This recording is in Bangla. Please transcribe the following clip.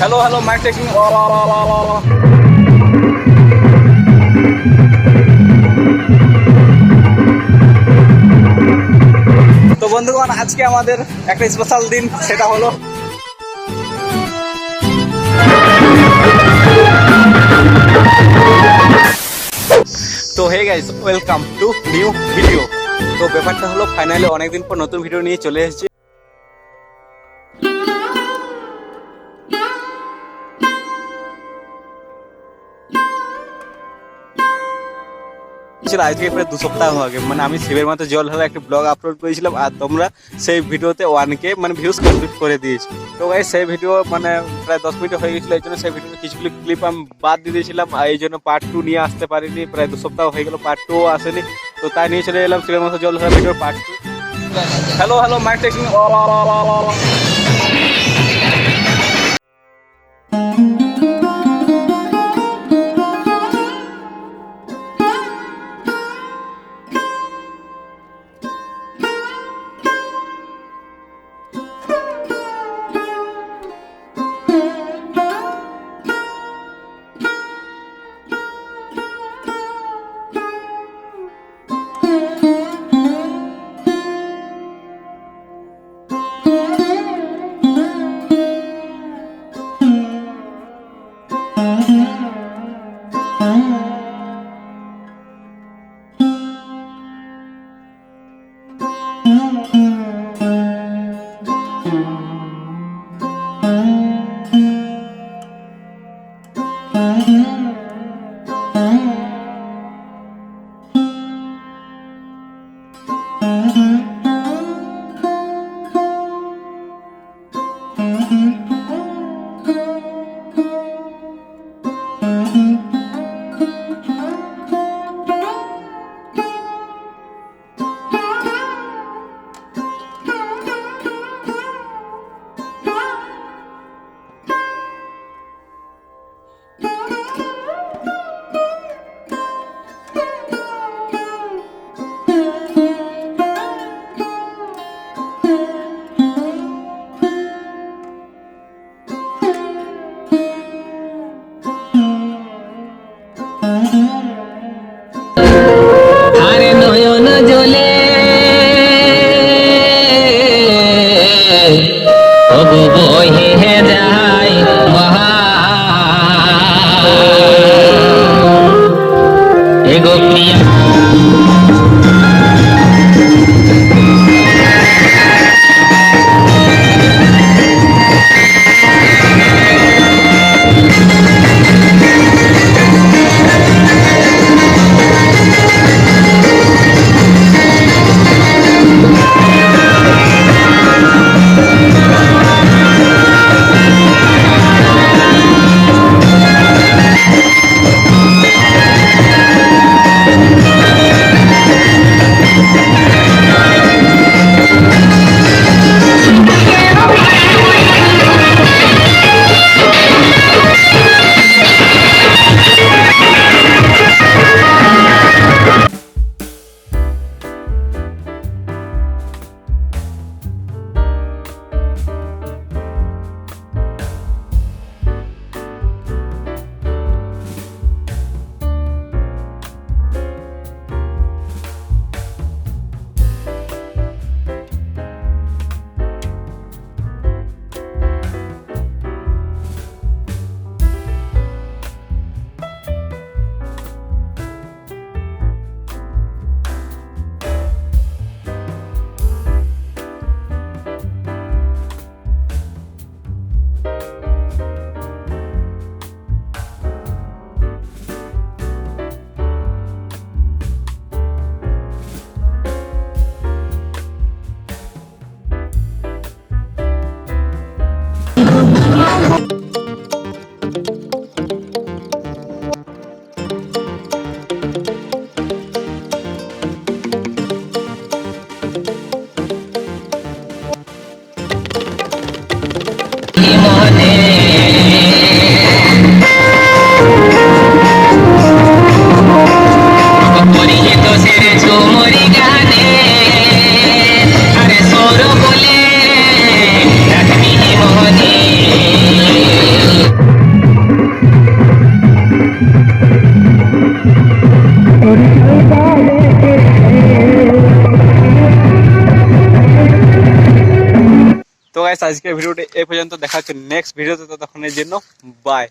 হ্যালো হ্যালো মাইক টেকিং তো বন্ধুগণ, আজকে আমাদের একটা স্পেশাল দিন, সেটা হলো তো hey guys welcome to new video তো ব্যাপারটা হলো ফাইনালি অনেকদিন পর নতুন ভিডিও নিয়ে চলে এসেছি। ছিল আজ থেকে প্রায় দু সপ্তাহ আগে মানে আমি শিবের মাথায় জল হলে একটা ব্লগ আপলোড করেছিলাম, আর তোমরা সেই ভিডিওতে ওয়ান কে মানে ভিউজ কমপ্লিট করে দিয়েছি। তো গাই সেই ভিডিও মানে প্রায় দশ মিনিট হয়ে গেছিল, এই জন্য সেই ভিডিওতে কিছু ক্লিপ আমি বাদ দিয়ে দিয়েছিলাম, আর এই জন্য পার্ট টু নিয়ে আসতে পারিনি, প্রায় দু সপ্তাহ হয়ে গেল পার্ট টুও আসেনি। তো তাই নিয়ে চলে এলাম শিবের মাথায় জল ঢালা ভিডিওর part two hello hello mike taking আরে মনে গাইস আজকে ভিডিওটি এ পর্যন্ত। দেখা হচ্ছে নেক্সট ভিডিওতে তো তখন এর জন্য বাই